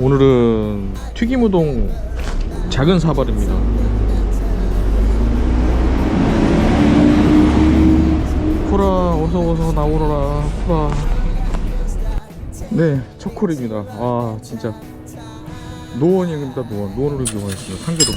오늘은 튀김우동 작은 사발입니다. 코라 어서 어서 나오너라 코라. 네, 첫 콜입니다. 아 진짜 노원입니다 노원 노원으로 이용하겠습니다. 상계동.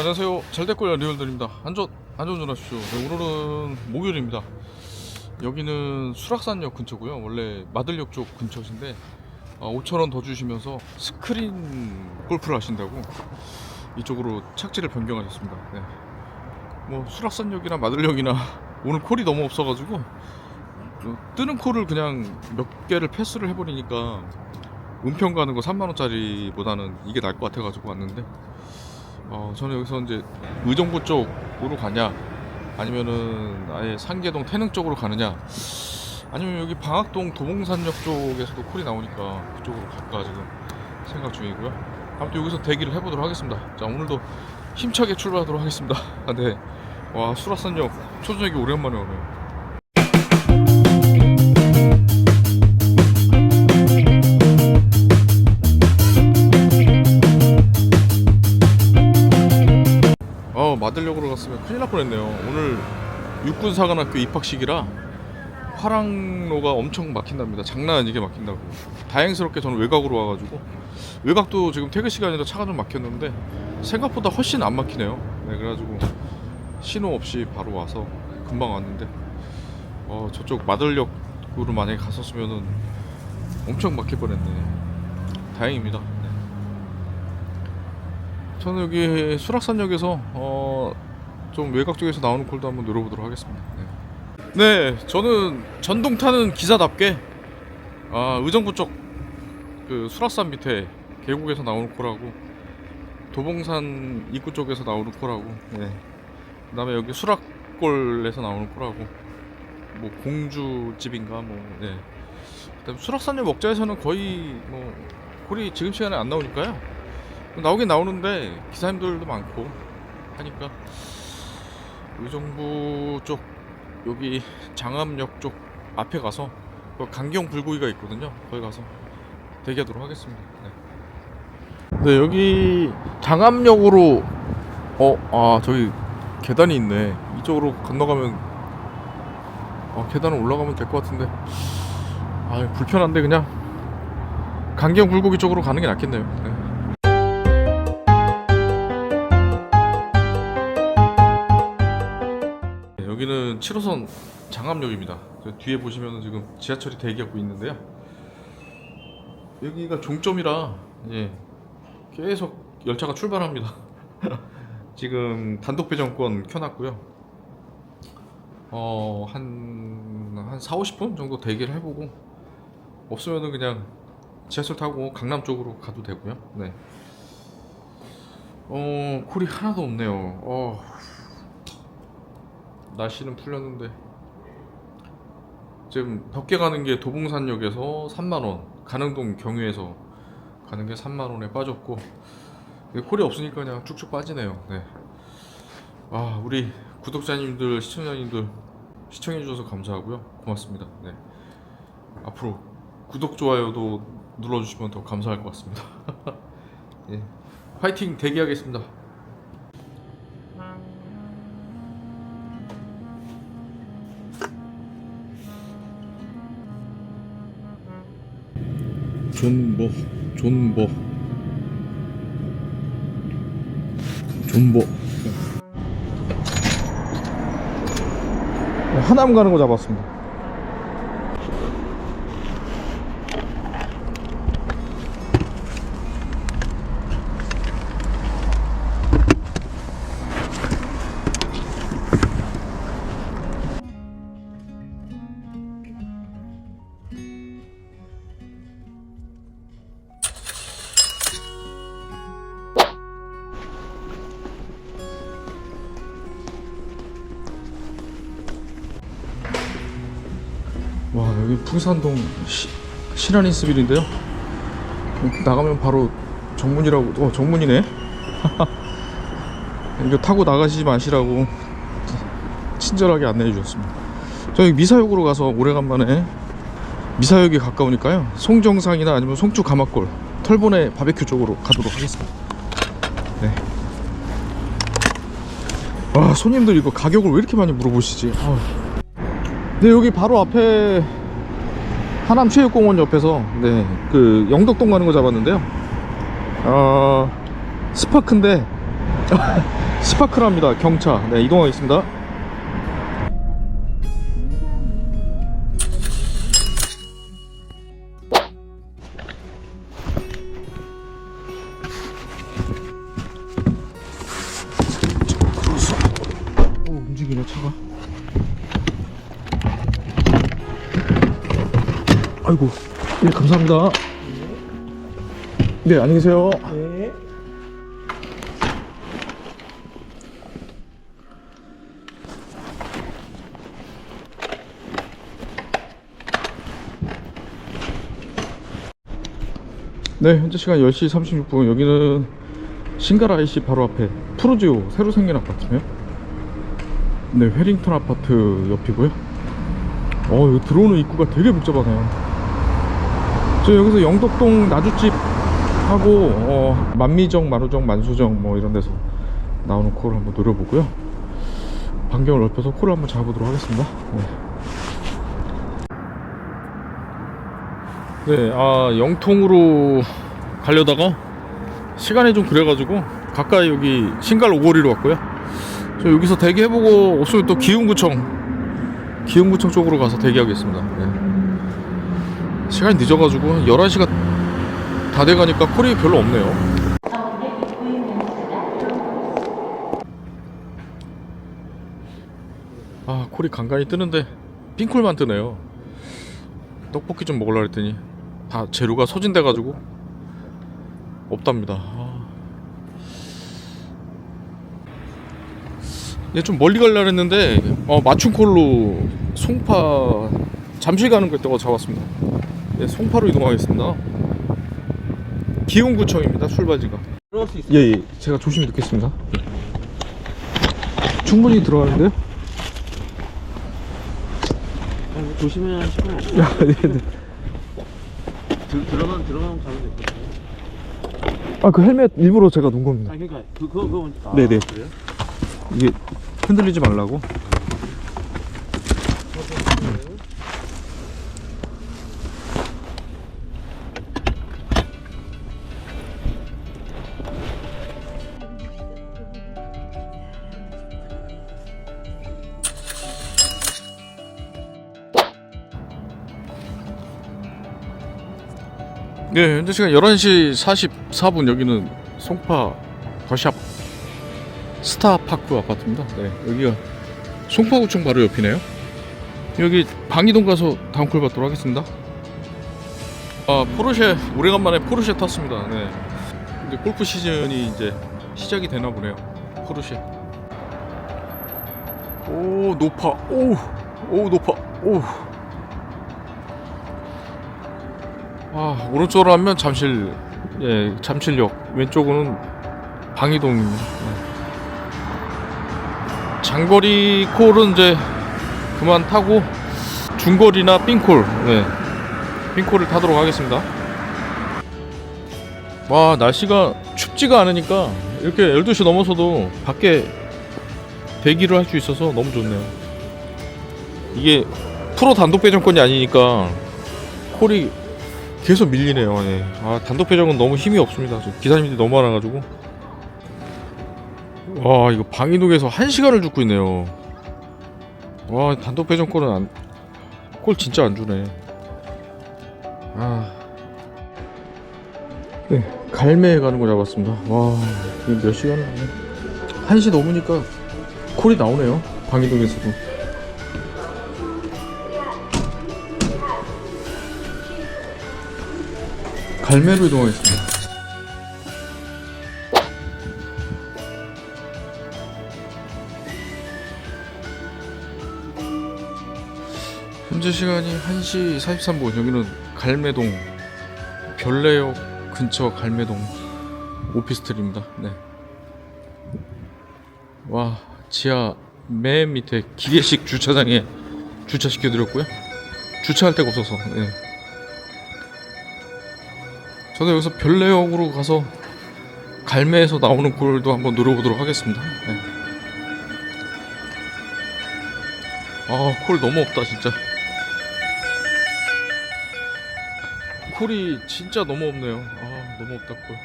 안녕하세요. 잘됐고요 리얼들입니다. 안전 안전 운전하십시오. 네, 오늘은 목요일입니다. 여기는 수락산역 근처고요. 원래 마들역 쪽 근처신데 5천 원 더 주시면서 스크린 골프를 하신다고 이쪽으로 착지를 변경하셨습니다. 네. 뭐 수락산역이나 마들역이나 오늘 콜이 너무 없어가지고 어, 뜨는 콜을 그냥 몇 개를 패스를 해버리니까 은평 가는 거 3만 원짜리보다는 이게 나을 것 같아가지고 왔는데 어, 저는 여기서 이제 의정부 쪽으로 가냐 아니면은 아예 상계동 태릉 쪽으로 가느냐 아니면 여기 방학동 도봉산역 쪽에서도 콜이 나오니까 그쪽으로 갈까 지금 생각 중이고요. 아무튼 여기서 대기를 해보도록 하겠습니다. 자 오늘도 힘차게 출발하도록 하겠습니다. 아, 네. 와 수라산역 초저녁이 오랜만에 오네요 어 마들역으로 갔으면 큰일 날 뻔했네요. 오늘 육군사관학교 입학식이라 화랑로가 엄청 막힌답니다. 장난 아니게 막힌다고. 다행스럽게 저는 외곽으로 와가지고. 외곽도 지금 퇴근 시간이라 차가 좀 막혔는데 생각보다 훨씬 안 막히네요. 네 그래가지고 신호 없이 바로 와서 금방 왔는데 어 저쪽 마들역으로 만약에 갔었으면은 엄청 막힐 뻔했네. 다행입니다. 네. 저는 여기 수락산역에서 어, 좀 외곽 쪽에서 나오는 콜도 한번 노려보도록 하겠습니다. 네, 네 저는 전동 타는 기사답게 아, 의정부 쪽그 수락산 밑에 계곡에서 나오는 콜하고 도봉산 입구 쪽에서 나오는 콜하고 네. 그다음에 여기 수락골에서 나오는 콜하고 뭐 공주집인가 뭐 네. 그다음 수락산역 먹자에서는 거의 뭐 콜이 지금 시간에 안 나오니까요. 나오긴 나오는데 기사님들도 많고 하니까 의정부 쪽 여기 장암역 쪽 앞에 가서 그 강경 불고기가 있거든요. 거기 가서 대기하도록 하겠습니다. 네, 네 여기 장암역으로 어 아 저기 계단이 있네. 이쪽으로 건너가면 어, 계단을 올라가면 될 것 같은데 아 불편한데 그냥 강경 불고기 쪽으로 가는 게 낫겠네요. 네. 네, 7호선 장암역입니다. 저 뒤에 보시면 지금 지하철이 대기하고 있는데요. 여기가 종점이라 예, 계속 열차가 출발합니다. 지금 단독 배정권 켜놨고요. 어, 한, 한 4, 50분 정도 대기를 해보고 없으면은 그냥 지하철 타고 강남 쪽으로 가도 되고요. 네. 어, 콜이 하나도 없네요. 어, 날씨는 풀렸는데 지금 덕계 가는 게 도봉산역에서 3만 원, 가능동 경유에서 가는 게 3만 원에 빠졌고 콜이 없으니까 그냥 쭉쭉 빠지네요. 네. 아 우리 구독자님들, 시청자님들 시청해 주셔서 감사하고요. 고맙습니다. 네. 앞으로 구독 좋아요도 눌러주시면 더 감사할 것 같습니다. 예. 파이팅 대기하겠습니다. 존버 존버. 존버. 하남 가는 거 잡았습니다 여기 풍산동. 여기 나가면 바로 정문이라고. 어 정문이네. 이거 타고 나가시지 마시라고 친절하게 안내해 주셨습니다. 저희 미사역으로 가서 오래간만에 미사역이 가까우니까요. 송정상이나 아니면 송주 가마골, 털보네 바베큐 쪽으로 가도록 하겠습니다. 네. 와 손님들 이거 가격을 왜 이렇게 많이 물어보시지? 아우. 네 여기 바로 앞에 하남 체육공원 옆에서 네 그 영덕동 가는 거 잡았는데요. 어 스파크인데 스파크랍니다 경차. 네 이동하겠습니다. 감사합니다. 네 안녕히 계세요. 네 현재 시간 10시 36분 여기는 신갈 IC 바로 앞에 프로지오 새로 생긴 아파트네요 네 회링턴 아파트 옆이고요 어 들어오는 입구가 되게 복잡하네요 저 여기서 영덕동 나주집 하고 어, 만미정 만우정 만수정 뭐 이런 데서 나오는 콜을 한번 노려보고요 반경을 넓혀서 콜을 한번 잡아보도록 하겠습니다 네. 네, 아 영통으로 가려다가 시간이 좀 그래가지고 가까이 여기 신갈 오거리로 왔고요. 저 여기서 대기해보고 없으면 또 기흥구청 기흥구청 쪽으로 가서 대기하겠습니다. 네. 시간이 늦어가지고 11시가 다 돼가니까 콜이 별로 없네요. 아 콜이 간간히 뜨는데 핑콜만 뜨네요. 떡볶이 좀 먹으려 했더니 다 재료가 소진돼가지고 없답니다. 아. 얘좀 멀리 가려 했는데 어, 맞춤 콜로 송파 잠실 가는 거 있다고 잡았습니다. 네, 송파로 이동하겠습니다. 기흥구청입니다. 출발지가. 들어갈 수 있어요. 예, 예. 제가 조심히 듣겠습니다. 충분히 들어가는데요? 아니, 조심해야 하시고 야, 네, 네. 들, 들어가면 들어가면 가면 되거든요. 아, 그 헬멧 일부러 제가 놓은 겁니다. 아 그러니까 그 그거 그거 아, 네네. 그래요? 이게 흔들리지 말라고. 네, 현재 시간 11시 44분 여기는 송파 더샵 스타파크 아파트입니다. 네, 여기가 송파구청 바로 옆이네요. 여기 방이동 가서 다운콜 받도록 하겠습니다. 아 포르쉐 오래간만에 포르쉐 탔습니다. 네. 근데 골프 시즌이 이제 시작이 되나 보네요. 포르쉐. 오 높아. 오, 오 높아. 오. 아 오른쪽으로 하면 잠실, 예 잠실역. 왼쪽으로는 방이동입니다. 네. 장거리 콜은 이제 그만 타고 중거리나 삥콜 네. 삥콜을 타도록 하겠습니다 와 날씨가 춥지가 않으니까 이렇게 12시 넘어서도 밖에 대기를 할 수 있어서 너무 좋네요 이게 프로 단독 배정권이 아니니까 콜이 계속 밀리네요 네. 아 단독 배정은 너무 힘이 없습니다 저 기사님들이 너무 많아가지고 와 이거 방이동에서 한 시간을 죽고 있네요. 와 단독 배정권은 안, 꼴 진짜 안 주네. 아. 네 갈매에 가는 거 잡았습니다. 와 몇 시간을 하네. 한시 넘으니까 콜이 나오네요. 방이동에서도. 갈매로 이동하겠습니다. 현재 시간이 1시 43분 여기는 갈매동 별내역 근처 갈매동 오피스텔입니다 네. 와 지하 맨 밑에 기계식 주차장에 주차시켜 드렸고요 주차할 데가 없어서 네. 저도 여기서 별내역으로 가서 갈매에서 나오는 콜도 한번 누려보도록 하겠습니다 네. 아 콜 너무 없다 진짜 콜이 진짜 너무 없네요 아 너무 없다 콜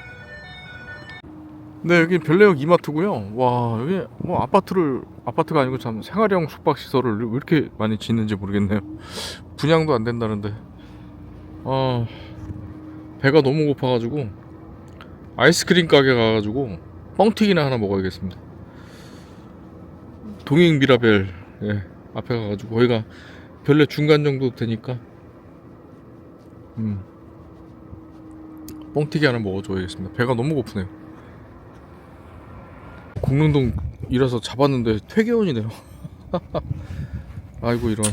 네, 여기 별내역 이마트고요. 와, 여기 뭐 아파트를 아파트가 아니고 참 생활형 숙박 시설을 왜 이렇게 많이 짓는지 모르겠네요. 분양도 안 된다는데. 아, 배가 너무 고파가지고 아이스크림 가게 가가지고 뻥튀기나 하나 먹어야겠습니다. 동행 미라벨 예, 앞에 가가지고 거기가 별내 중간 정도 되니까 음 뻥튀기 하나 먹어줘야겠습니다. 배가 너무 고프네요. 공릉동 이라서 잡았는데 퇴계원이네요. 아이고 이런.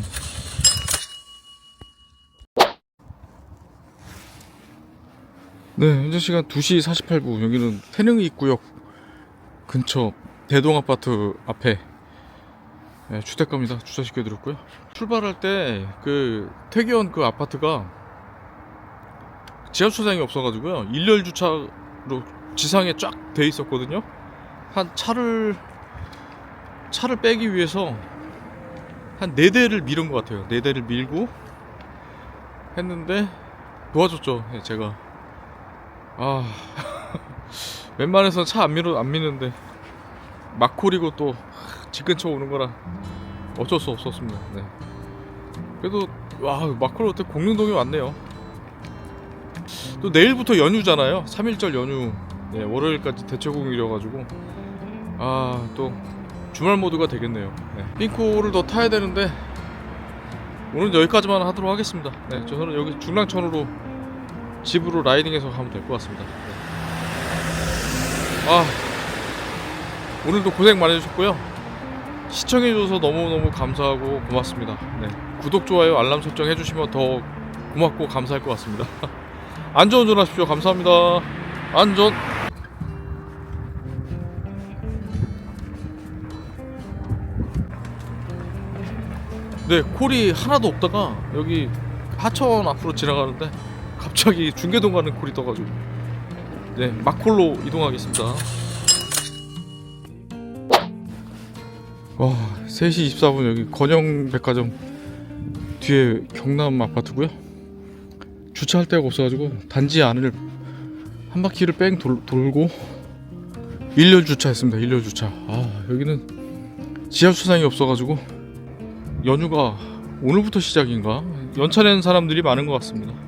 네, 현재 시간 2시 48분. 여기는 태릉 입구역 근처 대동 아파트 앞에 네, 주택가입니다. 주차시켜 드렸고요. 출발할 때그 퇴계원 그 아파트가 지하 주차장이 없어 가지고요. 일렬 주차로 지상에 쫙 돼 있었거든요. 한 차를 차를 빼기 위해서 한 네 대를 밀은 것 같아요. 네 대를 밀고 했는데 도와줬죠. 예, 제가 아 웬만해서 차 안 밀어 안 미는데 막콜이고 또 집 근처 오는 거라 어쩔 수 없었습니다. 네. 그래도 와 막콜 어때 공릉동에 왔네요. 또 내일부터 연휴잖아요. 3일절 연휴. 네, 월요일까지 대체공휴일이어 가지고 아 또 주말 모드가 되겠네요. 네. 핑크를 더 타야 되는데 오늘 여기까지만 하도록 하겠습니다. 네, 저는 여기 중랑천으로 집으로 라이딩해서 가면 될 것 같습니다. 네. 아 오늘도 고생 많으셨고요. 시청해줘서 너무너무 감사하고 고맙습니다. 네. 구독, 좋아요, 알람 설정 해주시면 더 고맙고 감사할 것 같습니다. 안전 운전 하십시오. 감사합니다. 안전. 네, 콜이 하나도 없다가 여기 하천 앞으로 지나가는데 갑자기 중계동 가는 콜이 떠가지고 네, 막콜로 이동하겠습니다. 와, 3시 24분 여기 건영 백화점 뒤에 경남 아파트고요. 주차할 데가 없어가지고 단지 안을 한 바퀴를 뺑 돌, 돌고 일렬 주차했습니다. 일렬 주차. 아 여기는 지하 주차장이 없어가지고 연휴가 오늘부터 시작인가 연차 낸 사람들이 많은 것 같습니다.